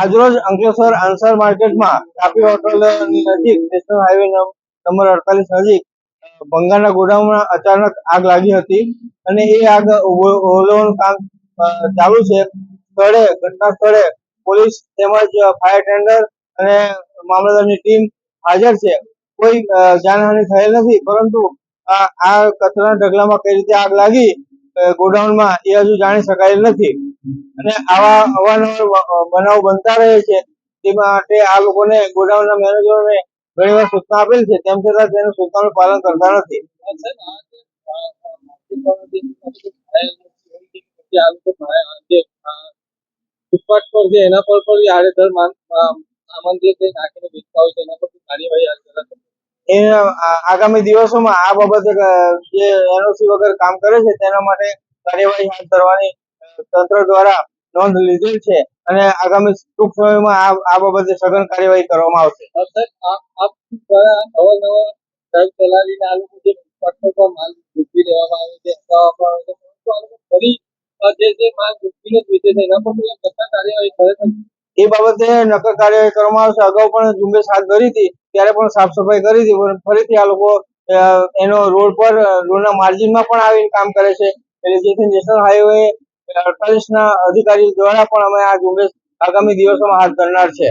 આજરોજ અંકલેશ્વર આન્સર માર્કેટમાં કાપી હોટલની નજીક નેશનલ હાઈવે નંબર અડતાલીસ નજીક ભંગારના ગોડાઉનમાં અચાનક આગ લાગી હતી અને એ આગ ઓલવાનું કામ ચાલુ છે. સ્થળે, ઘટના સ્થળે પોલીસ તેમજ ફાયર ટેન્ડર અને મામલતદારની ટીમ હાજર છે. કોઈ જાનહાનિ થયેલ નથી, પરંતુ આ કચરાના ઢગલામાં કઈ રીતે આગ લાગી ગોડાઉનમાં એ હજુ જાણી શકાયેલ નથી. અને આવા અવારનવાર બનાવ બનતા રહે છે. તે માટે આ લોકોને ગોડાઉનના મેનેજરોને ઘણી વાર સૂચના આપેલ છે. તેમ છતાં તેનું સૂચનાનું પાલન કરતા નથી. છે, એના પર પણ કાર્યવાહી આગામી દિવસોમાં આ બાબતે જે એનઓસી વગર કામ કરે છે, તેના માટે કાર્યવાહી હાથ ધરવાની તંત્ર દ્વારા નોંધ લીધેલ છે અને આગામી ટૂંક સમયમાં આ બાબતે સઘન કાર્યવાહી કરવામાં આવશે. એ બાબતે નક્કર કાર્યવાહી કરવામાં આવશે. અગાઉ પણ ઝુંબેશ હાથ ધરી હતી ત્યારે પણ સાફ સફાઈ કરી હતી પણ ફરીથી આ લોકો એનો રોડ પર રોડના માર્જિનમાં પણ આવીને કામ કરે છે. એટલે જેથી નેશનલ હાઈવે અડતાલીસ ના અધિકારી દ્વારા પણ અમે આ ઝુંબેશ આગામી દિવસોમાં હાથ ધરનાર છે.